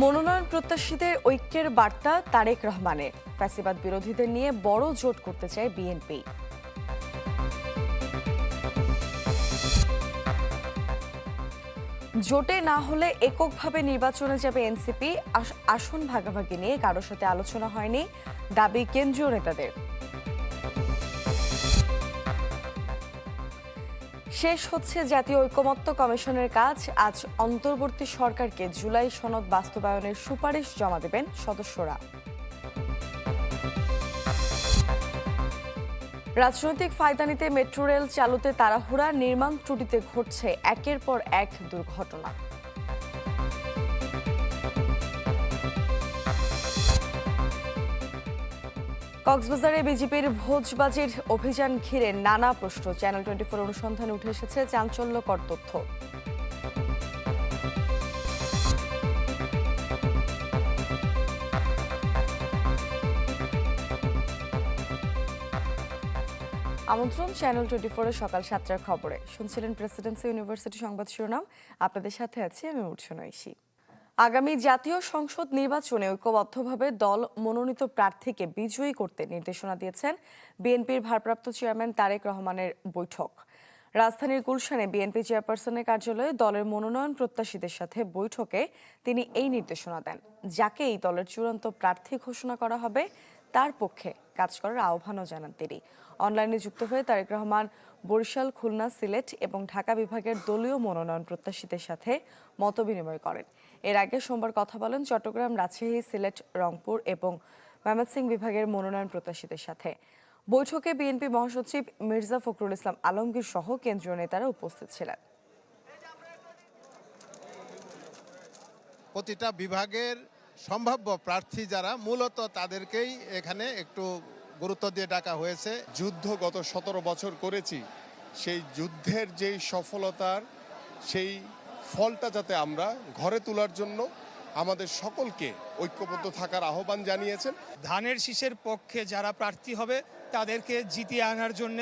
মনোনয়ন প্রত্যাশীদের ঐক্যের বার্তা তারেক রহমানের ফ্যাসিবাদ বিরোধীদের নিয়ে বড় জোট করতে চায় বিএনপি। জোটে না হলে এককভাবে নির্বাচনে যাবে এনসিপি। আসন ভাগাভাগি নিয়ে কারোর সাথে আলোচনা হয়নি দাবি কেন্দ্রীয় নেতাদের। শেষ হচ্ছে জাতীয় ঐকমত্য কমিশনের কাজ। আজ অন্তর্বর্তী সরকারকে জুলাই সনদ বাস্তবায়নের সুপারিশ জমা দেবেন সদস্যরা। রাজনৈতিক ফায়দানিতে মেট্রো রেল চালুতে তাড়াহুড়া, নির্মাণ ত্রুটিতে ঘটছে একের পর এক দুর্ঘটনা। কক্সবাজারে বিজেপির ভোজবাজির অভিযান ঘিরে নানা প্রশ্ন। চ্যানেল টোয়েন্টি ফোর অনুসন্ধানে উঠে এসেছে চাঞ্চল্যকর তথ্য। আমন্ত্রণ চ্যানেল টোয়েন্টি ফোরের সকাল সাতটার খবরে। শুনছিলেন প্রেসিডেন্সি ইউনিভার্সিটি সংবাদ শিরোনাম। আপনাদের সাথে আছি আমি উৎসন ঐশী। আগামী জাতীয় সংসদ নির্বাচনে ঐক্যবদ্ধভাবে দল মনোনীত প্রার্থীকে বিজয়ী করতে নির্দেশনা দিয়েছেন বিএনপির ভারপ্রাপ্ত চেয়ারম্যান তারেক রহমানের বৈঠক। রাজধানীর গুলশানে বিএনপি চেয়ারপারসনের কার্যালয়ে দলের মনোনয়ন প্রত্যাশীদের সাথে বৈঠকে তিনি এই নির্দেশনা দেন, যাকে এই দলের চূড়ান্ত প্রার্থী ঘোষণা করা হবে। তার পক্ষে কাজ করার আহ্বানও জানান তিনি। অনলাইনে যুক্ত হয়ে তারেক রহমান বরিশাল, খুলনা, সিলেট এবং ঢাকা বিভাগের দলীয় মনোনয়ন প্রত্যাশীদের সাথে মতবিনিময় করেন। এর আগে সোমবার কথা বলেন চট্টগ্রাম রাজশাহী সিলেট রংপুর এবং ময়মনসিংহ বিভাগের মনোনয়ন প্রত্যাশীদের সাথে। বৈঠকে বিএনপি মহাসচিব মির্জা ফখরুল ইসলাম আলমগীর সহ কেন্দ্রীয় নেতারা উপস্থিত ছিলেন। প্রতিটা বিভাগের সম্ভাব্য প্রার্থী যারা মূলত তাদেরকেই এখানে একটু গুরুত্ব দিয়ে ডাকা হয়েছে। যুদ্ধ গত সতেরো বছর করেছি। সেই যুদ্ধের যেই সফলতার সেই ফলটা যাতে আমরা ঘরে তোলার জন্য আমাদের সকলকে ঐক্যবদ্ধ থাকার আহ্বান জানিয়েছেন। ধানের শীষের পক্ষে যারা প্রার্থী হবে তাদেরকে জিতিয়ে আনার জন্য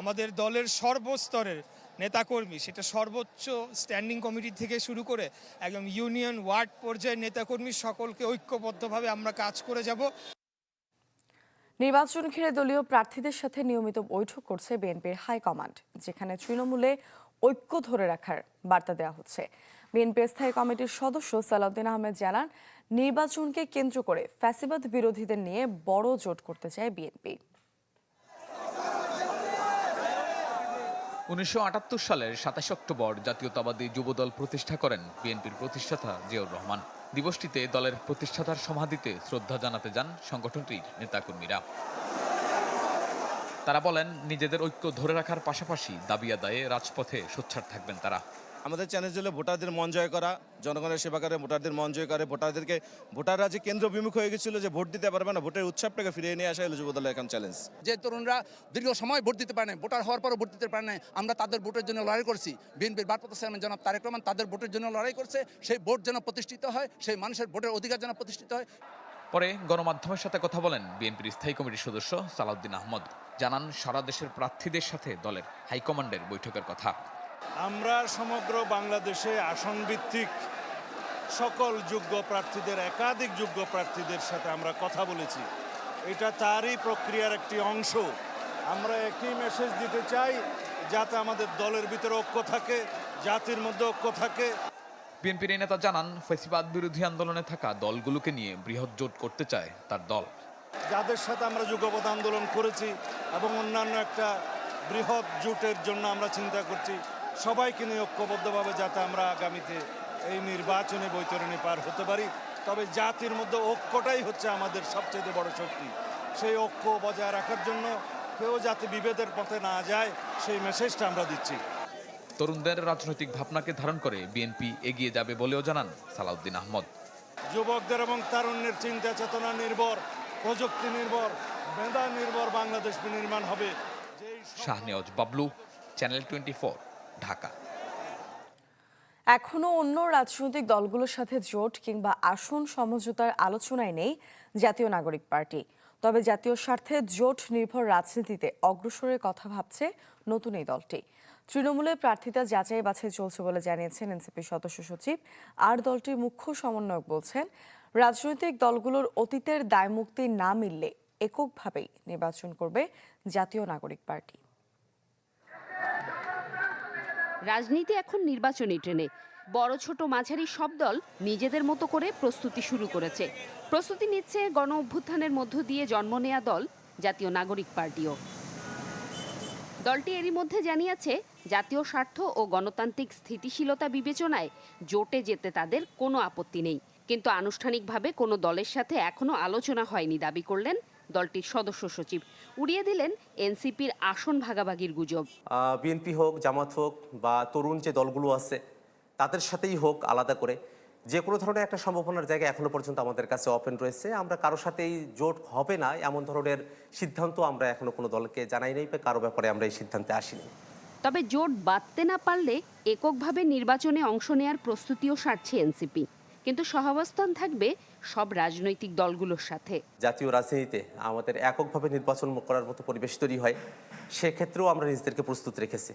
আমাদের দলের সর্বস্তরের নেতাকর্মী সেটা সর্বোচ্চ স্ট্যান্ডিং কমিটি থেকে শুরু করে একদম ইউনিয়ন ওয়ার্ড পর্যায়ের নেতাকর্মী সকলকে ঐক্যবদ্ধভাবে আমরা কাজ করে যাব। নির্বাচন ঘিরে দলীয় প্রার্থীদের সাথে নিয়মিত বৈঠক করছে বিএনপির হাইকমান্ড যেখানে তৃণমূলে ঐক্য ধরে রাখার বার্তা দেওয়া হচ্ছে। বিএনপির স্থায়ী কমিটির সদস্য সালাউদ্দিন আহমেদ জানান, নির্বাচনকে কেন্দ্র করে ফ্যাসিবাদ বিরোধীদের নিয়ে বড় জোট করতে চায় বিএনপি। উনিশশো আটাত্তর সালের সাতাশ অক্টোবর জাতীয়তাবাদী যুবদল প্রতিষ্ঠা করেন বিএনপির প্রতিষ্ঠাতা জিয়াউর রহমান। দিবসটিতে দলের প্রতিষ্ঠাতার সমাধিতে শ্রদ্ধা জানাতে যান সংগঠনটির নেতাকর্মীরা। তারা বলেন নিজেদের ঐক্য ধরে রাখার পাশাপাশি দাবি আদায়ে রাজপথে সোচ্চার থাকবেন তারা। আমাদের চ্যালেঞ্জ হলো ভোটারদের মন জয় করা জনগণের সেবা করে ভোটারদের মন জয় করে ভোটারদেরকে ভোটাররা যে কেন্দ্র বিমুখ হয়ে গেছিল যে ভোট দিতে পারবে না ভোটের উৎসবটাকে ফিরিয়ে নিয়ে আসা হলো যুবদলের এখন চ্যালেঞ্জ। যে তরুণরা দীর্ঘ সময় ভোট দিতে পারে না ভোটার হওয়ার পরও ভোট দিতে পারে না আমরা তাদের ভোটের জন্য লড়াই করছি। বিএনপির ভারপ্রাপ্ত চেয়ারম্যান জনাব তারেক রহমান তাদের ভোটের জন্য লড়াই করছে সেই ভোট যেন প্রতিষ্ঠিত হয় সেই মানুষের ভোটের অধিকার যেন প্রতিষ্ঠিত হয়। পরে গণমাধ্যমের সাথে কথা বলেন বিএনপির স্থায়ী কমিটির সদস্য সালাউদ্দিন আহমদ। জানান, সারা দেশের প্রার্থীদের সাথে দলের হাইকমান্ডের বৈঠকের কথা। আমরা সমগ্র বাংলাদেশে আসন ভিত্তিক সকল যোগ্য প্রার্থীদের, একাধিক যোগ্য প্রার্থীদের সাথে আমরা কথা বলেছি। এটা তারই প্রক্রিয়ার একটি অংশ। আমরা একই মেসেজ দিতে চাই, যাতে আমাদের দলের ভিতরে ঐক্য থাকে, জাতির মধ্যে ঐক্য থাকে। বিএনপির এই নেতা জানান, ফেসিবাদ বিরোধী আন্দোলনে থাকা দলগুলোকে নিয়ে বৃহৎ জোট করতে চায় তার দল। যাদের সাথে আমরা যুগপথ আন্দোলন করেছি এবং অন্যান্য একটা বৃহৎ জোটের জন্য আমরা চিন্তা করছি, সবাইকে নিয়ে ঐক্যবদ্ধভাবে যাতে আমরা আগামীতে এই নির্বাচনে বৈতরণী পার হতে পারি। তবে জাতির মধ্যে ঐক্যটাই হচ্ছে আমাদের সবচেয়ে বড় শক্তি। সেই ঐক্য বজায় রাখার জন্য কেউ যাতে বিভেদের পথে না যায়, সেই মেসেজটা আমরা দিচ্ছি। তরুণদের রাজনৈতিক ভাবনাকে ধারণ করে বিএনপি এগিয়ে যাবে বলেও জানান সালাউদ্দিন আহমদ। যুবকদের এবং তারুণ্যের চিন্তা চেতনা নির্ভর প্রযুক্তি নির্ভর মেধা নির্ভর বাংলাদেশ নির্মাণ হবে। Shahnewaz Bablu channel twenty Dhaka. এখনও অন্য রাজনৈতিক দলগুলোর সাথে জোট কিংবা আসন সমঝোতার আলোচনায় নেই জাতীয় নাগরিক পার্টি। তবে জাতীয় স্বার্থে জোট নির্ভর রাজনীতিতে অগ্রসরের কথা ভাবছে নতুন এই দলটি। তৃণমূলের প্রার্থীতা যাচাই বাছাই চলছে বলে জানিয়েছেন এনসিপি সদস্য সচিব। আর দলটির মুখ্য সমন্বয়ক বলছেন, রাজনৈতিক দলগুলোর অতীতের দায়মুক্তি না মিললে এককভাবেই নির্বাচন করবে জাতীয় নাগরিক পার্টি। রাজনীতি এখন নির্বাচনী ট্রেনে। বড় ছোট মাঝারি সব দল নিজেদের মতো করে প্রস্তুতি শুরু করেছে। প্রস্তুতি নিচ্ছে গণ অভ্যুত্থানের মধ্য দিয়ে জন্ম নেয়া দল, জাতীয় নাগরিক পার্টিও। দলটি এরই মধ্যে জানিয়েছে, জাতীয় স্বার্থ ও গণতান্ত্রিক স্থিতিশীলতা বিবেচনায় জোটে যেতে তাদের কোনো আপত্তি নেই। কিন্তু আনুষ্ঠানিকভাবে কোনো দলের সাথে এখনও আলোচনা হয়নি দাবি করলেন দলটির সদস্য সচিব। উড়িয়ে দিলেন এনসিপির আসন ভাগাভাগির গুজব। বিএনপি হোক, জামাত হোক বা তরুণ যে দলগুলো আছে, তাদের সাথেই হোক আলাদা করে। যে কোনো ধরনের একটা সম্ভাবনার জায়গা এখনও পর্যন্ত আমাদের কাছে ওপেন রয়েছে। আমরা কারোর সাথেই জোট হবে না এমন ধরনের সিদ্ধান্ত আমরা এখনও কোনো দলকে জানাই নাই বা কারও ব্যাপারে আমরা এই সিদ্ধান্তে আসিনি। তবে জোট বাঁধতে না পারলে এককভাবে নির্বাচনে অংশ নেয়ার প্রস্তুতিও সারছে এনসিপি। কিন্তু সহাবস্থান থাকবে সব রাজনৈতিক দলগুলোর সাথে। জাতীয় রাজনীতিতে আমাদের এককভাবে নির্বাচন করার মতো পরিবেশ তৈরি হয় সেক্ষেত্রেও আমরা নিজেদেরকে প্রস্তুত রেখেছি।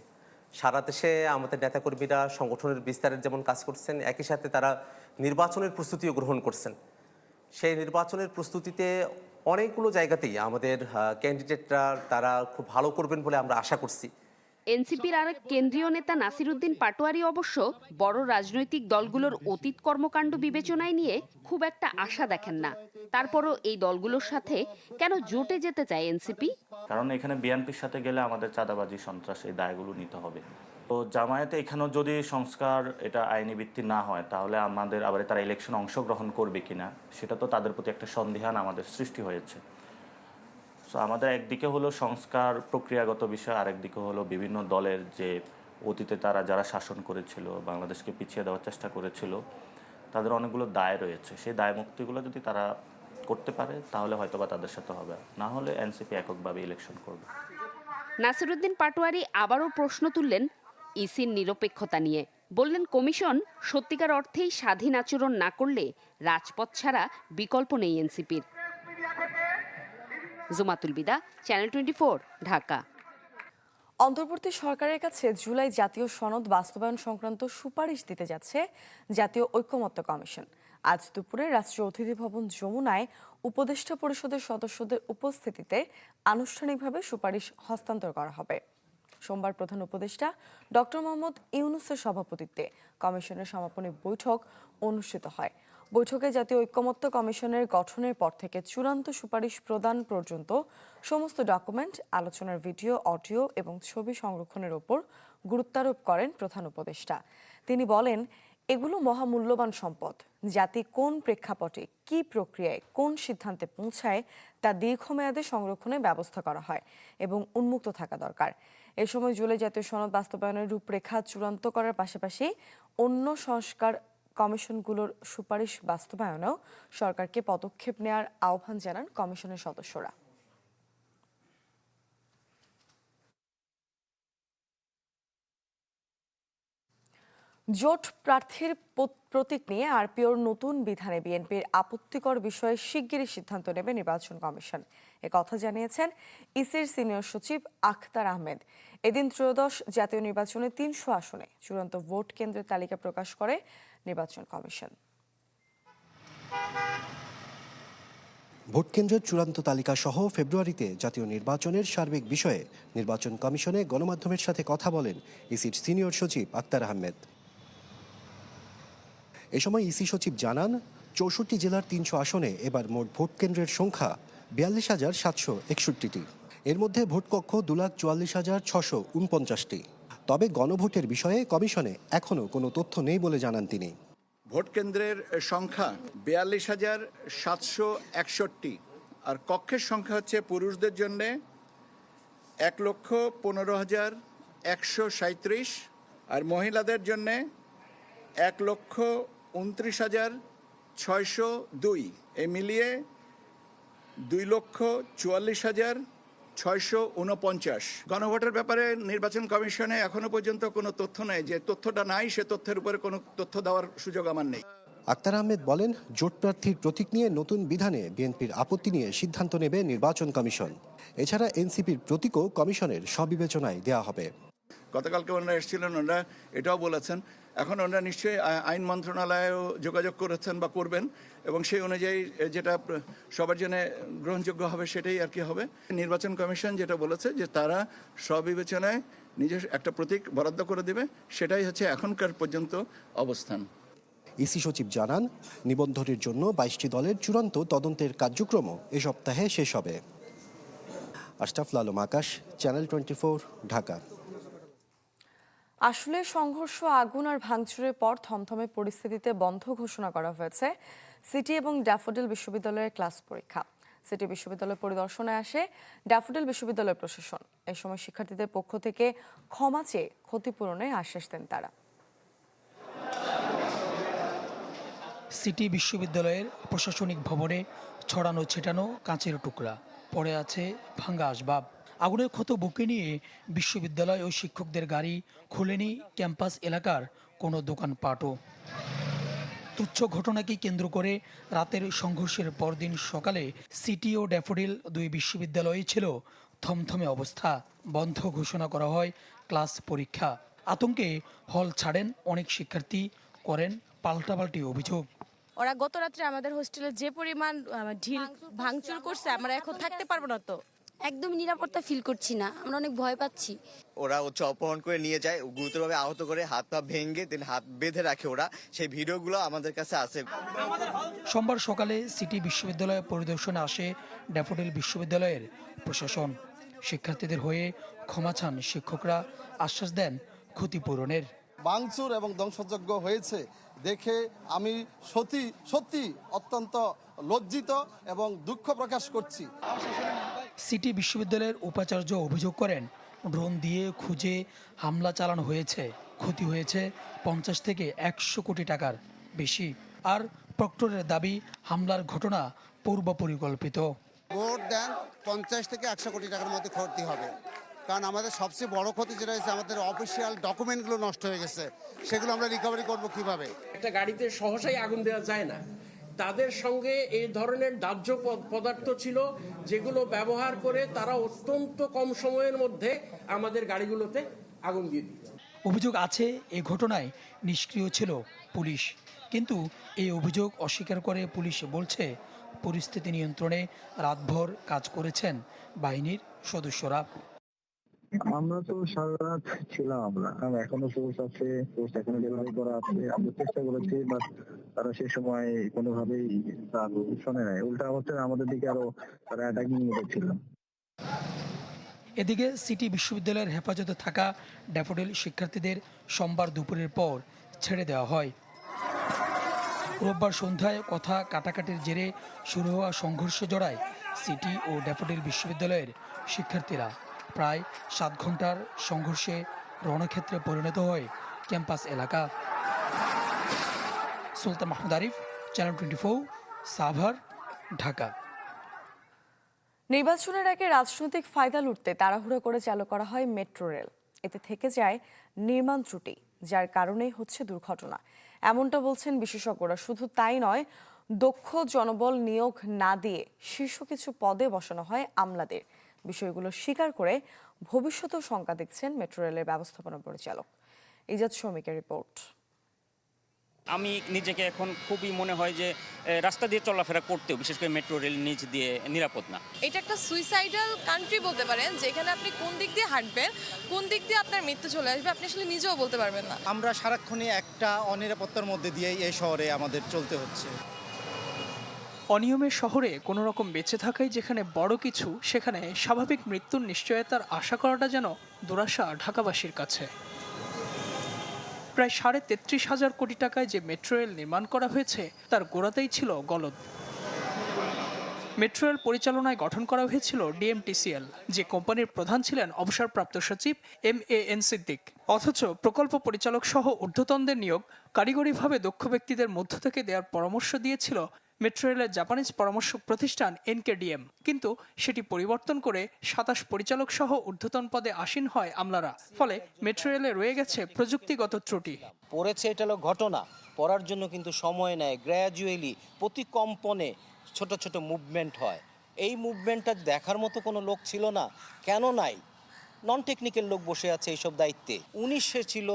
সারা দেশে আমাদের নেতাকর্মীরা সংগঠনের বিস্তারের যেমন কাজ করছেন, একই সাথে তারা নির্বাচনের প্রস্তুতিও গ্রহণ করছেন। সেই নির্বাচনের প্রস্তুতিতে অনেকগুলো জায়গাতেই আমাদের ক্যান্ডিডেটরা তারা খুব ভালো করবেন বলে আমরা আশা করছি। এনসিপির আরেক কেন্দ্রীয় নেতা নাসিরুদ্দিন পাটোয়ারি অবশ্য বড় রাজনৈতিক দলগুলোর অতীত কর্মকাণ্ড বিবেচনায় নিয়ে খুব একটা আশা দেখেন না। তারপরও এই দলগুলোর সাথে কেন জোটে যেতে চায় এনসিপি? কারণ এখানে বিএনপির সাথে গেলে আমাদের চাঁদাবাজি, সন্ত্রাস এই দায়গুলো নিতে হবে। তো জামায়াতে এখানেও যদি সংস্কার এটা আইনি ভিত্তি না হয়, তাহলে আমাদের আবার তারা ইলেকশন অংশগ্রহণ করবে কিনা, সেটা তো তাদের প্রতি একটা সন্দেহান আমাদের সৃষ্টি হয়েছে। সো আমাদের একদিকে হলো সংস্কার প্রক্রিয়াগত বিষয়, আরেকদিকে হলো বিভিন্ন দলের যে অতীতে তারা যারা শাসন করেছিল, বাংলাদেশকে পিছিয়ে দেওয়ার চেষ্টা করেছিল, তাদের অনেকগুলো দায় রয়েছে। সেই দায় মুক্তিগুলো যদি তারা করতে পারে, তাহলে হয়তোবা তাদের সাথে হবে। না হলে এনসিপি এককভাবে ইলেকশন করবে। নাসিরুদ্দিন পাটোয়ারি আবারও প্রশ্ন তুললেন ইসির নিরপেক্ষতা নিয়ে। বললেন, কমিশন সত্যিকার অর্থেই স্বাধীন আচরণ না করলে রাজপথ ছাড়া বিকল্প নেই এনসিপির। Jumatul Bida channel twenty Dhaka. অন্তর্বর্তী সরকারের কাছে জুলাই জাতীয় সনদ বাস্তবায়ন সংক্রান্ত সুপারিশ দিতে যাচ্ছে জাতীয় ঐক্যমত্য কমিশন। আজ দুপুরে রাষ্ট্রীয় অতিথি ভবন যমুনায় উপদেষ্টা পরিষদের সদস্যদের উপস্থিতিতে আনুষ্ঠানিকভাবে সুপারিশ হস্তান্তর করা হবে। সোমবার প্রধান উপদেষ্টা ডক্টর মোহাম্মদ ইউনুসের সভাপতিত্বে কমিশনের সমাপনী বৈঠক অনুষ্ঠিত হয়। বৈঠকে জাতীয় ঐক্যমত্য কমিশনের গঠনের পর থেকে চূড়ান্ত সুপারিশ প্রদান পর্যন্ত সমস্ত ডকুমেন্ট, আলোচনার ভিডিও, অডিও এবং ছবি সংরক্ষণের ওপর গুরুত্বারোপ করেন প্রধান উপদেষ্টা। তিনি বলেন, এগুলো মহামূল্যবান সম্পদ। জাতি কোন প্রেক্ষাপটে, কি প্রক্রিয়ায়, কোন সিদ্ধান্তে পৌঁছায় তা দীর্ঘমেয়াদে সংরক্ষণের ব্যবস্থা করা হয় এবং উন্মুক্ত থাকা দরকার। এ সময় জুলাই জাতীয় সনদ বাস্তবায়নের রূপরেখা চূড়ান্ত করার পাশাপাশি অন্য সংস্কার কমিশনগুলোর সুপারিশ বাস্তবায়নেও সরকারকে পদক্ষেপ নেওয়ার আহ্বান জানান কমিশনের সদস্যরা। জোট প্রার্থীর প্রতীক নিয়ে আরপিওর নতুন বিধানে বিএনপির আপত্তিকর বিষয়ে শিগগিরই সিদ্ধান্ত নেবে নির্বাচন কমিশন। কথা জানিয়েছেন ইসির সিনিয়র সচিব আখতার আহমেদ। এদিন ত্রয়োদশ জাতীয় নির্বাচনে তিনশো আসনে চূড়ান্ত ভোট কেন্দ্রের তালিকা প্রকাশ করে নির্বাচন কমিশন। ভোট কেন্দ্রের চূড়ান্ত তালিকা সহ ফেব্রুয়ারিতে জাতীয় নির্বাচনের সার্বিক বিষয়ে নির্বাচন কমিশনে গণমাধ্যমের সাথে কথা বলেন ইসির সিনিয়র সচিব আক্তার আহমেদ। এ সময় ইসি সচিব জানান, চৌষট্টি জেলার তিনশো আসনে এবার মোট ভোট কেন্দ্রের সংখ্যা বিয়াল্লিশ হাজার সাতশো একষট্টিটি। এর মধ্যে ভোটকক্ষ দু লাখ চুয়াল্লিশ হাজার ছশো উনপঞ্চাশটি। তবে গণভোটের বিষয়ে কমিশনে এখনও কোনো তথ্য নেই বলে জানান তিনি। ভোট কেন্দ্রের সংখ্যা বিয়াল্লিশ হাজার সাতশো একষট্টি আর কক্ষের সংখ্যা হচ্ছে পুরুষদের জন্য এক লক্ষ পনেরো হাজার একশো সাঁত্রিশ আর মহিলাদের জন্য এক লক্ষ উনত্রিশ হাজার ছয়শো দুই। এ মিলিয়ে দুই লক্ষ চুয়াল্লিশ হাজার ছয়শো উনপঞ্চাশ গণভোটের ব্যাপারে নির্বাচন কমিশনে এখনও পর্যন্ত কোনো তথ্য নেই যে তথ্যটা নাই সে তথ্যের উপরে কোনো তথ্য দেওয়ার সুযোগ আমার নেই। আক্তার আহমেদ বলেন জোট প্রার্থীর প্রতীক নিয়ে নতুন বিধানে বিএনপির আপত্তি নিয়ে সিদ্ধান্ত নেবে নির্বাচন কমিশন। এছাড়া এনসিপির প্রতীকও কমিশনের সবিবেচনায় দেওয়া হবে। গতকালকে ওনারা এসেছিলেন ওনারা এটাও বলেছেন। এখন ওনারা নিশ্চয়ই আইন মন্ত্রণালয়েও যোগাযোগ করেছেন বা করবেন। এবং সেই অনুযায়ী যেটা সবার জন্য গ্রহণযোগ্য হবে সেটাই আর কি হবে। নির্বাচন কমিশন যেটা বলেছে যে তারা স্ববিবেচনায় নিজের একটা প্রতীক বরাদ্দ করে দেবে সেটাই হচ্ছে এখনকার পর্যন্ত অবস্থান। ইসি সচিব জানান নিবন্ধনের জন্য বাইশটি দলের চূড়ান্ত তদন্তের কার্যক্রম এ সপ্তাহে শেষ হবে। Ashraful Alam Akash channel twenty Dhaka. আসলে সংঘর্ষ আগুন আর ভাঙচুরের পর থমথমে পরিস্থিতিতে বন্ধ ঘোষণা করা হয়েছে। সিটি এবং ড্যাফোডিল বিশ্ববিদ্যালয়ের ক্লাস পরীক্ষা। সিটি বিশ্ববিদ্যালয় পরিদর্শনে আসে ড্যাফোডিল বিশ্ববিদ্যালয় প্রশাসন। এই সময় শিক্ষার্থীদের পক্ষ থেকে ক্ষমা চেয়ে ক্ষতিপূরণের আশ্বাস দেন তারা। সিটি বিশ্ববিদ্যালয়ের প্রশাসনিক ভবনে ছড়ানো ছেটানো কাঁচের টুকরা, পড়ে আছে ভাঙ্গা আসবাব। আগুনের ক্ষত বুকে নিয়ে বিশ্ববিদ্যালয় ও শিক্ষকদের গাড়ি খুলেনি ক্যাম্পাস এলাকার কোনো দোকানপাটও। তুচ্ছ ঘটনাকে কেন্দ্র করে রাতের সংঘর্ষের পরদিন সকালে সিটি ও ড্যাফোডিল দুই বিশ্ববিদ্যালয়ে ছিল থমথমে অবস্থা। বন্ধ ঘোষণা করা হয় ক্লাস পরীক্ষা। আতঙ্কে হল ছাড়েন অনেক শিক্ষার্থী, করেন পাল্টাপাল্টি অভিযোগ। ওরা গত রাত্রে আমাদের হোস্টেলে যে পরিমাণ ঢিল ভাঙচুর করছে, আমরা এখন থাকতে পারব না তো। একদমই নিরাপত্তা ফিল করছি না। আমরা অনেক ভয় পাচ্ছি। ওরা হচ্ছে অপহরণ করে নিয়ে যায় গুরুতরভাবে আহত করে হাত পা ভেঙে দেন হাত বেঁধে রাখে ওরা। সেই ভিডিওগুলো আমাদের কাছে আছে। সোমবার সকালে সিটি বিশ্ববিদ্যালয় পরিদর্শনে আসে ড্যাফোডিল বিশ্ববিদ্যালয়ের প্রশাসন। শিক্ষার্থীদের হয়ে ক্ষমা চান শিক্ষকরা আশ্বাস দেন ক্ষতিপূরণের। ভাঙচুর এবং ধ্বংসযজ্ঞ হয়েছে দেখে আমি সত্যি সত্যি অত্যন্ত লজ্জিত এবং দুঃখ প্রকাশ করছি। সিটি বিশ্ববিদ্যালয়ের উপাচার্য অভিযোগ করেন ড্রোন দিয়ে খুঁজে হামলা চালানো হয়েছে ক্ষতি হয়েছে পঞ্চাশ থেকে একশো কোটি টাকার বেশি। আর প্রক্টরের দাবি হামলার ঘটনা পূর্ব পরিকল্পিত। ভোট দেন পঞ্চাশ থেকে একশো কোটি টাকার মধ্যে ক্ষতি হবে। কারণ আমাদের সবচেয়ে বড় ক্ষতি যেটা হয়েছে আমাদের অফিসিয়াল ডকুমেন্টগুলো নষ্ট হয়ে গেছে। সেগুলো আমরা রিকভারি করব কীভাবে? একটা গাড়িতে সহসাই আগুন দেওয়া যায় না। তাদের সঙ্গে এই ধরনের দাহ্য পদার্থ ছিল যেগুলো ব্যবহার করে তারা অত্যন্ত কম সময়ের মধ্যে আমাদের গাড়িগুলোতে আগুন দিয়ে দিত অভিযোগ আছে, এ ঘটনায় নিষ্ক্রিয় ছিল পুলিশ। কিন্তু এই অভিযোগ অস্বীকার করে পুলিশ বলছে, পরিস্থিতি নিয়ন্ত্রণে রাতভর কাজ করেছেন বাহিনীর সদস্যরা। আমরা তো সারা রাত ছিলাম আমরা। কারণ এখনও সোর্স আছে সোর্স এখনও ডেলিভারি করা আছে, আমরা চেষ্টা করেছি বাট তারা সে সময় কোনোভাবেই তার শোনে নাই উল্টা হচ্ছে আমাদের দিকে আরও তারা অ্যাটাকিং ছিল এদিকে সিটি বিশ্ববিদ্যালয়ের হেফাজতে থাকা ড্যাফোডিল শিক্ষার্থীদের সোমবার দুপুরের পর ছেড়ে দেওয়া হয়। রোববার সন্ধ্যায় কথা কাটাকাটির জেরে শুরু হওয়া সংঘর্ষ জড়ায় সিটি ও ড্যাফোডিল বিশ্ববিদ্যালয়ের শিক্ষার্থীরা। প্রায় সাত ঘণ্টার সংঘর্ষে রণক্ষেত্রে পরিণত হয় ক্যাম্পাস এলাকা। Sultan Mahmud Arif channel twenty four Savar, Dhaka. নির্বাচনের আগে রাজনৈতিক ফায়দা লুটতে তাড়াহুড়ো করে চালু করা হয় মেট্রো রেল। এতে থেকে যায় নির্মাণ ত্রুটি, যার কারণেই হচ্ছে দুর্ঘটনা। এমনটা বলছেন বিশেষজ্ঞরা। শুধু তাই নয়, দক্ষ জনবল নিয়োগ না দিয়ে শীর্ষ কিছু পদে বসানো হয় আমলাদের। বিষয়গুলো স্বীকার করে ভবিষ্যতেও শঙ্কা দেখছেন মেট্রো রেলের ব্যবস্থাপনা পরিচালক। ইজাদ শ্রমিকের রিপোর্ট। আমি নিজেকে এখন খুবই মনে হয় যে রাস্তা দিয়ে চলাফেরা করতেও বিশেষ করে মেট্রো রেল নিচ দিয়ে নিরাপদ না। এটা একটা সুইসাইডাল কান্ট্রি বলতে পারেন যেখানে আপনি কোন দিক দিয়ে হাঁটবেন কোন দিক দিয়ে আপনার মৃত্যু চলে আসবে আপনি আসলে নিজেও বলতে পারবেন না। আমরা সারাক্ষণই একটা অনিরাপত্তার মধ্যে দিয়েই এই শহরে আমাদের চলতে হচ্ছে। অনিয়মের শহরে কোনো রকম বেঁচে থাকাই যেখানে বড় কিছু, সেখানে স্বাভাবিক মৃত্যুর নিশ্চয়তার আশা করাটা যেন দুরাশা ঢাকাবাসীর কাছে। প্রায় সাড়ে তেত্রিশ হাজার কোটি টাকায় যে মেট্রো রেল নির্মাণ করা হয়েছে, তার গোড়াতেই ছিল গলদ। মেট্রো রেল পরিচালনায় গঠন করা হয়েছিল ডিএমটিসিএল, যে কোম্পানির প্রধান ছিলেন অবসরপ্রাপ্ত সচিব এম এ এন সিদ্দিক। অথচ প্রকল্প পরিচালক সহ ঊর্ধ্বতনদের নিয়োগ কারিগরিভাবে দক্ষ ব্যক্তিদের মধ্য থেকে দেওয়ার পরামর্শ দিয়েছিল মেট্রো রেলের জাপানিজ পরামর্শ প্রতিষ্ঠান এনকেডিএম। কিন্তু সেটি পরিবর্তন করে সাতাশ পরিচালক সহ ঊর্ধ্বতন পদে আসীন হয় আমলারা। ফলে মেট্রো রেলে রয়ে গেছে প্রযুক্তিগত ত্রুটি। পড়েছে এটা হলো ঘটনা। পড়ার জন্য কিন্তু সময় নেয়। গ্র্যাজুয়ালি প্রতি কম্পনে ছোট ছোট মুভমেন্ট হয়। এই মুভমেন্টটা দেখার মতো কোনো লোক ছিল না। কেন নাই? নন টেকনিক্যাল লোক বসে আছে এইসব দায়িত্বে। উনিশে ছিল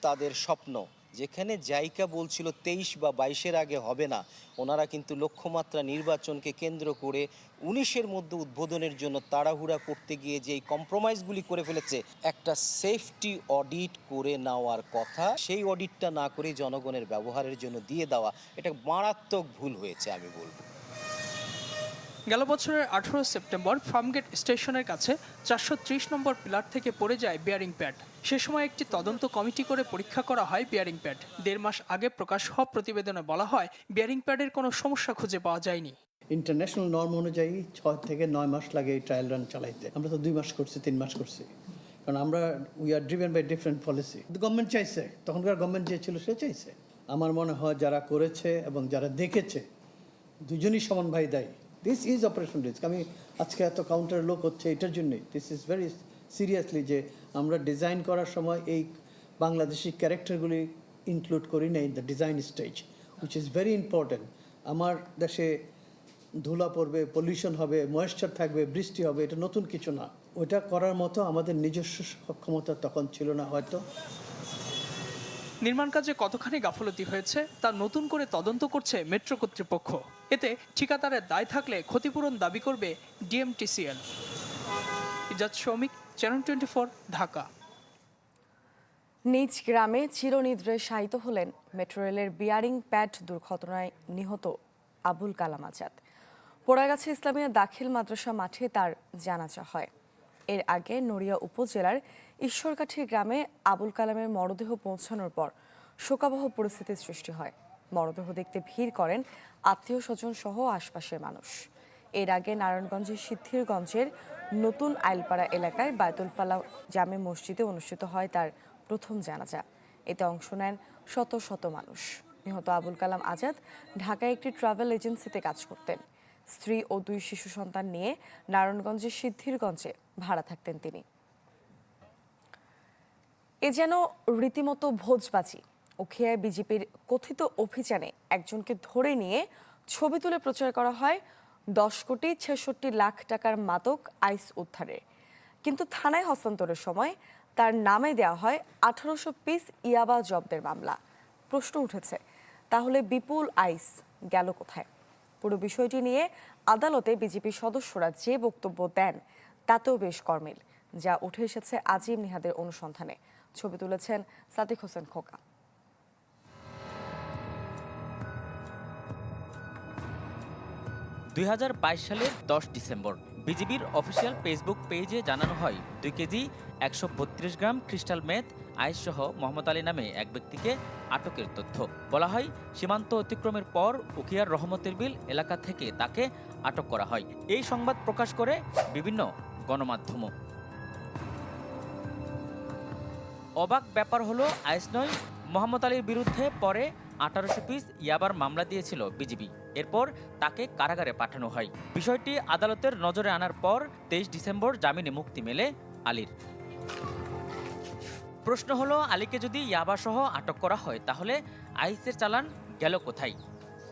তাদের স্বপ্ন। যেখানে জাইকা বলছিল তেইশ বা বাইশের আগে হবে না, ওনারা কিন্তু লক্ষ্যমাত্রা নির্বাচনকে কেন্দ্র করে উনিশের মধ্যে উদ্বোধনের জন্য তাড়াহুড়া করতে গিয়ে যে এই কম্প্রোমাইজগুলি করে ফেলেছে, একটা সেফটি অডিট করে নেওয়ার কথা, সেই অডিটটা না করে জনগণের ব্যবহারের জন্য দিয়ে দেওয়া, এটা মারাত্মক ভুল হয়েছে আমি বলব। গেল বছরের আঠারো সেপ্টেম্বর ফার্মগেট স্টেশনের কাছে চারশো নম্বর পিলার থেকে পড়ে যায় বিয়ারিং প্যাড সে সময় একটি তদন্ত কমিটি করে পরীক্ষা করা হয় বিয়ারিং প্যাড দেড় মাস আগে প্রকাশ হওয়া প্রতিবেদনে বলা হয় বিয়ারিং প্যাডের কোনো সমস্যা খুঁজে পাওয়া যায়নি। ইন্টারন্যাশনাল নর্ম অনুযায়ী ছয় থেকে নয় মাস লাগে এই ট্রায়াল রান চালাইতে। আমরা তো দুই মাস করছি, তিন মাস করছি। কারণ আমরা we are driven by different policy government চাইছে, তখনকার গভর্নমেন্ট যে ছিল, সে চাইছে। আমার মনে হয় যারা করেছে এবং যারা দেখেছে, দুজনই সমান ভাই দায়ী। দিস ইজ অপারেশন রিস্ক আমি আজকে এত কাউন্টার লোক হচ্ছে, এটার জন্যই দিস ইজ ভেরি সিরিয়াসলি যে আমরা ডিজাইন করার সময় এই বাংলাদেশি ক্যারেক্টারগুলি ইনক্লুড করি না in the design stage which is very important আমার দেশে ধুলা পড়বে পলিউশন হবে ময়েশ্চার থাকবে, বৃষ্টি হবে, এটা নতুন কিছু না। ওইটা করার মতো আমাদের নিজস্ব সক্ষমতা তখন ছিল না হয়তো। নির্মাণ কাজে কতখানি গাফলতি হয়েছে, তা নতুন করে তদন্ত করছে মেট্রো কর্তৃপক্ষ। এতে ঠিকাদারের দায় থাকলে ক্ষতিপূরণ দাবি করবে ডিএমটিসিএল। ইজাজ শ্রমিক, চ্যানেল টোয়েন্টি ফোর, ঢাকা। নিজ গ্রামে চিরনিদ্রে শায়িত হলেন মেট্রো রেলের বিয়ারিং প্যাড দুর্ঘটনায় নিহত আবুল কালাম আজাদ। পোড়াগাছি ইসলামিয়া দাখিল মাদ্রাসা মাঠে তার জানাজা হয়। এর আগে নড়িয়া উপজেলার ঈশ্বরকাঠি গ্রামে আবুল কালামের মরদেহ পৌঁছানোর পর শোকাবহ পরিস্থিতির সৃষ্টি হয়। মরদেহ দেখতে ভিড় করেন আত্মীয় স্বজন সহ আশপাশের মানুষ। এর আগে নারায়ণগঞ্জের সিদ্ধিরগঞ্জের নতুন আইলপাড়া এলাকায় বায়তুল ফালা জামে মসজিদে অনুষ্ঠিত হয় তার প্রথম জানাজা। এতে অংশ নেন শত শত মানুষ। নিহত আবুল কালাম আজাদ ঢাকায় একটি ট্রাভেল এজেন্সিতে কাজ করতেন। স্ত্রী ও দুই শিশু সন্তান নিয়ে নারায়ণগঞ্জের সিদ্ধিরগঞ্জে ভাড়া থাকতেন তিনি। এ যেন রীতিমতো ভোজবাজি। উখিয়ায় বিজেপির কথিত অভিযানে একজনকে ধরে নিয়ে ছবি তুলে প্রচার করা হয়। দশ কোটি ছেষট্টি লাখ টাকার মাদক আইস উদ্ধারে। কিন্তু থানায় হস্তান্তরের সময় তার নামে দেওয়া হয় আঠারোশো পিস ইয়াবা জব্দের মামলা। প্রশ্ন উঠেছে, তাহলে বিপুল আইস গেল কোথায়? পুরো বিষয়টি নিয়ে আদালতে বিজেপির সদস্যরা যে বক্তব্য দেন, তাতেও বেশ কর্মিল, যা উঠে এসেছে আজিম নিহাদের অনুসন্ধানে। ছবি তুলেছেন সাদিক হোসেন খোকা। দুই সালের দশ ডিসেম্বর বিজিবির অফিসিয়াল ফেসবুক পেজে জানানো হয়, দুই কেজি একশো বত্রিশ গ্রাম ক্রিস্টাল মেথ আইস সহ মোহাম্মদ আলী নামে এক ব্যক্তিকে আটকের তথ্য। বলা হয়, সীমান্ত অতিক্রমের পর উকিয়ার রহমতের বিল এলাকা থেকে তাকে আটক করা হয়। এই সংবাদ প্রকাশ করে বিভিন্ন গণমাধ্যমও অবাক ব্যাপার হলো আইস নয়, মোহাম্মদ আলীর বিরুদ্ধে পরে আঠারোশো পিস ইয়াবার মামলা দিয়েছিল বিজিবি। এরপর তাকে কারাগারে পাঠানো হয়। বিষয়টি আদালতের নজরে আনার পর তেইশ ডিসেম্বর জামিনে মুক্তি মেলে আলীর। প্রশ্ন হলো, আলীকে যদি ইয়াবা সহ আটক করা হয়, তাহলে আইসের চালান গেল কোথায়?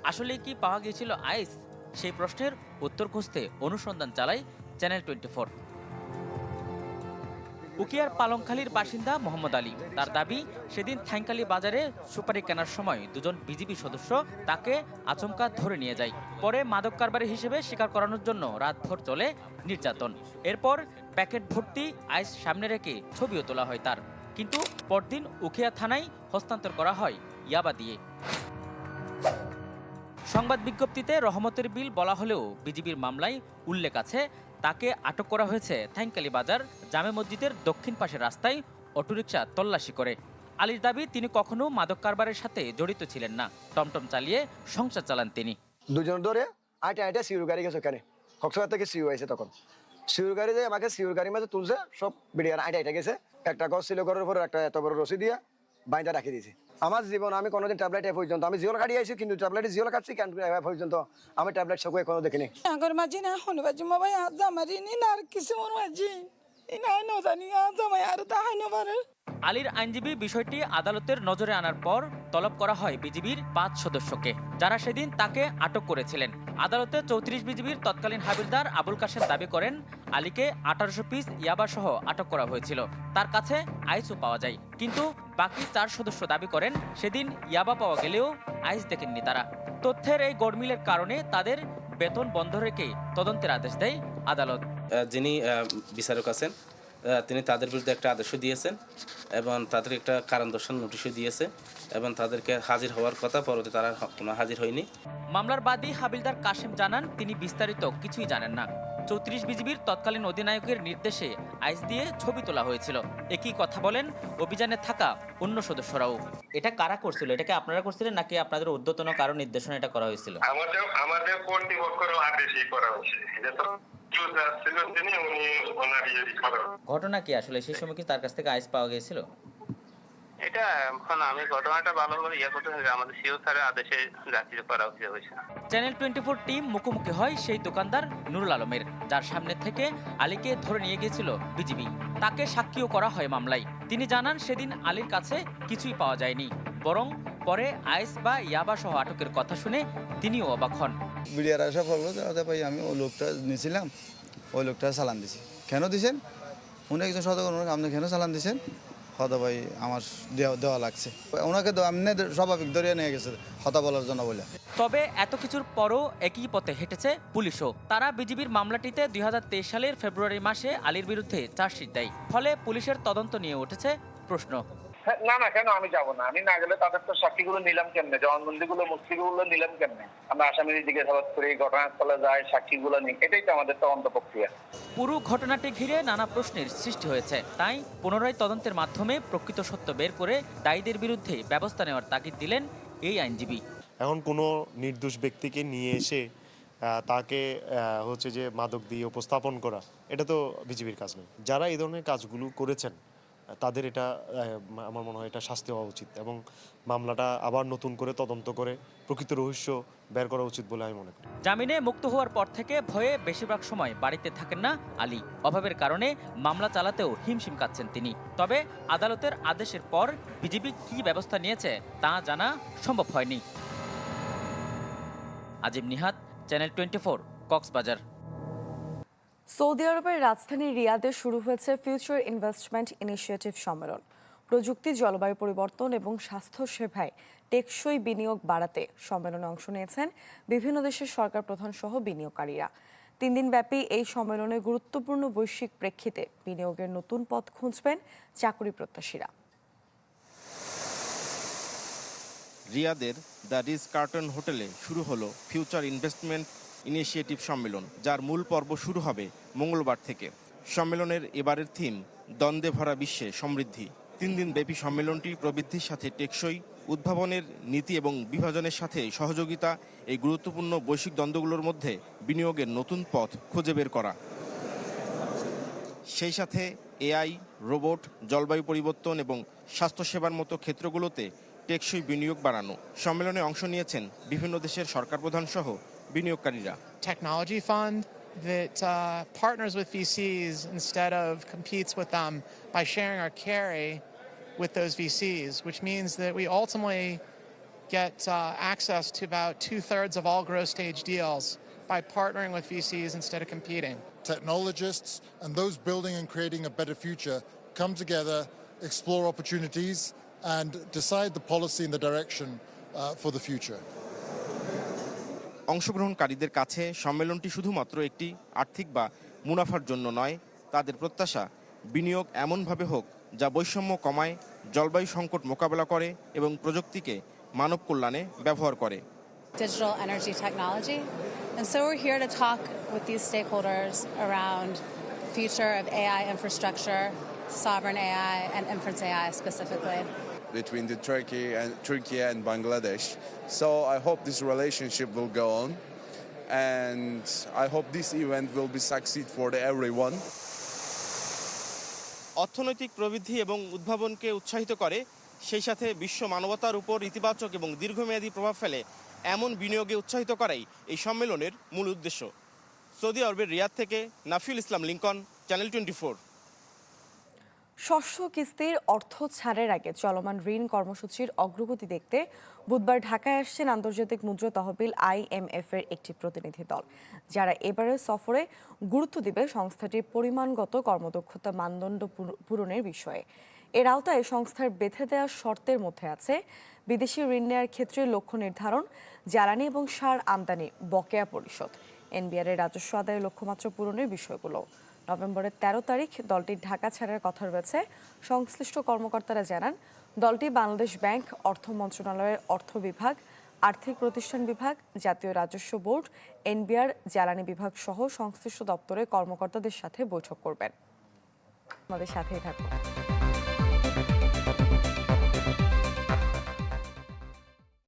আসলে কি পাওয়া গিয়েছিল আইস? সেই প্রশ্নের উত্তর খুঁজতে অনুসন্ধান চালায় চ্যানেল টোয়েন্টি উকিয়ার পালংখালীর বাসিন্দা মোহাম্মদ আলী। তার দাবি, সেদিন থ্যাঙ্কালি বাজারে সুপারি কেনার সময় দুজন বিজিবি সদস্য তাকে আচমকা ধরে নিয়ে যায়। পরে মাদক কারবারি হিসেবে স্বীকার করানোর জন্য রাতভর চলে নির্যাতন। এরপর প্যাকেট ভর্তি আইস সামনে রেখে ছবিও তোলা হয় তার। কিন্তু পরদিন উখিয়া থানায় হস্তান্তর করা হয় ইয়াবা দিয়ে। সংবাদ বিজ্ঞপ্তিতে রহমতের বিল বলা হলেও বিজিবির মামলায় উল্লেখ আছে তাকে আটক করা হয়েছে থ্যাংকালি বাজার, জামে মসজিদের দক্ষিণ পাশের রাস্তায় অটোরিকশা তল্লাশি করে। আলীর দাবি, তিনি কখনো মাদক কারবারের সাথে জড়িত ছিলেন না। টমটম চালিয়ে সংসার চালান তিনি। দুজন ধরে আইটা আইটা সিউর গাড়ি গেছে ওখানে। কক্সবাজার থেকে সিউ আইছে তখন। সিউর গাড়ি যে আমাকে সিউর গাড়ির মাঝে তুলছে, সব বিডিআর আইটা আইটা গেছে। একটা গছ ছিল ঘরের উপর, একটা এত বড় রসি দিয়ে বাইন্দা রাখি দিয়েছি। আমার জীবন আমি কোনোদিন ট্যাবলেট এ পর্যন্ত আমি জিওল কাটি আইছি কিন্তু ট্যাবলেট জিওল কাটছি কেন এ পর্যন্ত? আমি ট্যাবলেট সকলে কোনো দেখিনি। আগর মাঝি না হন বাজি মোবাইল হাত মারি নি না আর কিছু মোর মাঝি। আলীর আইনজীবী বিষয়টি আদালতের নজরে আনার পর তলব করা হয় বিজিবির পাঁচ সদস্যকে যারা সেদিন তাকে আটক করেছিলেন। আদালতে চৌত্রিশ বিজিবির তৎকালীন হাবিলদার আবুল কাশেম দাবি করেন আলীকে আঠারোশো পিস ইয়াবা সহ আটক করা হয়েছিল। তার কাছে আইসও পাওয়া যায় কিন্তু বাকি চার সদস্য দাবি করেন সেদিন ইয়াবা পাওয়া গেলেও আইস দেখেননি তারা। তথ্যের এই গড়মিলের কারণে তাদের বেতন বন্ধ রেখে তদন্তের আদেশ দেয় আদালত। যিনি বিচারক আছেন তিনি তাদের বিরুদ্ধে একটা আদেশও দিয়েছেন এবং তাদের একটা কারণ দর্শন নোটিশও দিয়েছে এবং তাদেরকে হাজির হওয়ার কথা পরবর্তী তারা কোনো হাজির হয়নি। মামলার বাদী হাবিলদার কাশেম জানান তিনি বিস্তারিত কিছুই জানেন না। চৌত্রিশ বিজিবির তৎকালীন অধিনায়কের নির্দেশে আইস দিয়ে ছবি তোলা হয়েছিল। একই কথা বলেন অভিযানে থাকা অন্য সদস্যরাও। এটা কারা করছিল? এটাকে আপনারা করছিলেন নাকি আপনাদের উদ্যতন কারও নির্দেশনা এটা করা হয়েছিল? আমাদের আমাদের কর্তৃপক্ষের আদেশই করা এটা তো করা ঘটনা কি আসলে? সেই সময় কি তার কাছ থেকে আইস পাওয়া গিয়েছিল? এটা এখন আমি ঘটনাটা ভালো করে ইয়ে করতে হবে আমাদের সিও স্যারের আদেশে যাত্রী করা হয়েছে চ্যানেল টোয়েন্টি ফোর টিম মুখোমুখি হয় সেই দোকানদার নুরুল আলমের যার সামনে থেকে আলীকে ধরে নিয়ে গিয়েছিল বিজিবি। তাকে সাক্ষীও করা হয় মামলায়। তিনি জানান সেদিন আলীর কাছে কিছুই পাওয়া যায়নি। বরং পরে আইস বা ইয়াবা সহ আটকের কথা শুনে তিনিও অবাক হন। বিডিআর আসা বলল ভাই আমি ওই লোকটা নিয়েছিলাম ওই লোকটা চালান দিছি। কেন দিছেন? উনি একজন সতর্ক আপনি কেন চালান দিছেন? হতা ভাই আমার দেওয়া লাগছে। ওনাকে তো এমনি স্বাভাবিক ধরিয়ে নিয়ে গেছে, হতা বলার জন্য বলে। তবে এত কিছুর পরও একই পথে হেঁটেছে পুলিশও। তারা বিজিবির মামলাটিতে দুই হাজার তেইশ সালের ফেব্রুয়ারি মাসে আলীর বিরুদ্ধে চার্জশিট দেয়। ফলে পুলিশের তদন্ত নিয়ে উঠেছে প্রশ্ন। না না কেন আমি যাব না? আমি না গেলে তাদের তো সাক্ষীগুলো নিলাম কেমনে? জবানবন্দি জবানবন্দিগুলো মুক্তিগুলো নিলাম কেমনে? আমরা আসামির দিকে সাবাদ করি ঘটনাস্থলে যাই সাক্ষীগুলো নিই এটাই তো আমাদের তদন্ত প্রক্রিয়া পুরো ঘটনাটি ঘিরে নানা প্রশ্নের সৃষ্টি হয়েছে। তাই পুনরায় তদন্তের মাধ্যমে প্রকৃত সত্য বের করে দায়ীদের বিরুদ্ধে ব্যবস্থা নেওয়ার তাগিদ দিলেন এই আইনজীবী। এখন কোনো নির্দোষ ব্যক্তিকে নিয়ে এসে আহ, তাকে আহ, হচ্ছে যে মাদক দিয়ে উপস্থাপন করা এটা তো বিজেপির কাজ নয়। যারা এই ধরনের কাজগুলো করেছেন তাদের এটা আমার মনে হয় এটা শাস্তি হওয়া উচিত এবং মামলাটা আবার নতুন করে তদন্ত করে প্রকৃত রহস্য বের করা উচিত বলে আমি মনে করি। জামিনে মুক্ত হওয়ার পর থেকে ভয়ে বেশিরভাগ সময় বাড়িতে থাকেন না আলী। অভাবের কারণে মামলা চালাতেও হিমশিম কাচ্ছেন তিনি। তবে আদালতের আদেশের পর বিজেপি কী ব্যবস্থা নিয়েছে তা জানা সম্ভব হয়নি। Azim Nihat, channel twenty four, Cox's Bazar. Saudi আরবের রাজধানী রিয়াদে শুরু হয়েছে ফিউচার ইনভেস্টমেন্ট ইনিশিয়েটিভ সম্মেলন। প্রযুক্তি, জলবায়ু পরিবর্তন এবং স্বাস্থ্য সেবায় টেকসই বিনিয়োগ বাড়াতে সম্মেলনে অংশ নিয়েছেন বিভিন্ন দেশের সরকার প্রধান সহ বিনিয়োগকারীরা। তিন দিনব্যাপী এই সম্মেলনে গুরুত্বপূর্ণ বৈশ্বিক প্রেক্ষিতে বিনিয়োগের নতুন পথ খুঁজবেন চাকরি প্রত্যাশীরা। রিয়াদের দ্য রিজ কার্টন হোটেলে শুরু হলো ফিউচার ইনভেস্টমেন্ট ইনিশিয়েটিভ সম্মেলন, যার মূল পর্ব শুরু হবে মঙ্গলবার থেকে। সম্মেলনের এবারের থিম, দ্বন্দ্বে ভরা বিশ্বে সমৃদ্ধি। তিন দিন ব্যাপী সম্মেলনটি প্রবৃদ্ধির সাথে টেকসই, উদ্ভাবনের নীতি এবং বিভাজনের সাথে সহযোগিতা, এই গুরুত্বপূর্ণ বৈশ্বিক দ্বন্দ্বগুলোর মধ্যে বিনিয়োগের নতুন পথ খুঁজে বের করা। সেই সাথে এআই, রোবট, জলবায়ু পরিবর্তন এবং স্বাস্থ্যসেবার মতো ক্ষেত্রগুলোতে টেকসই বিনিয়োগ বাড়ানো। সম্মেলনে অংশ নিয়েছেন বিভিন্ন দেশের সরকার প্রধান সহ বিনিয়োগকারীরা technology fund that uh, partners with VCs instead of competes with them by sharing our carry with those VCs, which means that we ultimately get uh, access to about two thirds of all growth stage deals by partnering with VCs instead of competing. technologists and those building and creating a better future come together, explore opportunities, and decide the policy and the direction uh, for the future. অংশগ্রহণকারীদের কাছে সম্মেলনটি শুধুমাত্র একটি আর্থিক বা মুনাফার জন্য নয় তাদের প্রত্যাশা বিনিয়োগ এমনভাবে হোক যা বৈষম্য কমায় জলবায়ু সংকট মোকাবেলা করে এবং প্রযুক্তিকে মানব কল্যাণে ব্যবহার করে digital energy technology. And so we're here to talk with these stakeholders around future of AI infrastructure, sovereign AI, and inference AI specifically. Between the Turkey and Turkey and Bangladesh. So I hope this relationship will go on, and I hope this event will be succeed for the everyone. অর্থনৈতিক প্রবৃদ্ধি এবং উদ্ভাবনকে উৎসাহিত করে সেই সাথে বিশ্ব মানবতার উপর ইতিবাচক এবং দীর্ঘমেয়াদী প্রভাব ফেলে এমন বিনিয়োগে উৎসাহিত করাই এই সম্মেলনের মূল উদ্দেশ্য সৌদি আরবের রিয়াদ থেকে Nafiul Islam Lincoln channel twenty ষষ্ঠ কিস্তির অর্থ ছাড়ের আগে চলমান ঋণ কর্মসূচির অগ্রগতি দেখতে বুধবার ঢাকায় আসছেন আন্তর্জাতিক মুদ্রা তহবিল আইএমএফ এর একটি প্রতিনিধি দল, যারা এবারের সফরে গুরুত্ব দিবে সংস্থাটির পরিমাণগত কর্মদক্ষতা মানদণ্ড পূরণের বিষয়ে। এর আওতায় সংস্থার বেঁধে দেওয়া শর্তের মধ্যে আছে বিদেশি ঋণ নেওয়ার ক্ষেত্রে লক্ষ্য নির্ধারণ, জ্বালানি এবং সার আমদানি বকেয়া পরিশোধ। এনবিআর এর রাজস্ব আদায়ের লক্ষ্যমাত্রা পূরণের বিষয়গুলো। নভেম্বরের তেরো তারিখ দলটির ঢাকা ছাড়ার কথা রয়েছে। সংশ্লিষ্ট কর্মকর্তারা জানান, দলটি বাংলাদেশ ব্যাংক, অর্থ মন্ত্রণালয়ের অর্থ বিভাগ, আর্থিক প্রতিষ্ঠান বিভাগ, জাতীয় রাজস্ব বোর্ড, এনবিআর, জ্বালানি বিভাগ সহ সংশ্লিষ্ট দপ্তরের কর্মকর্তাদের সাথে বৈঠক করবেন। আমাদের সাথেই থাকুন।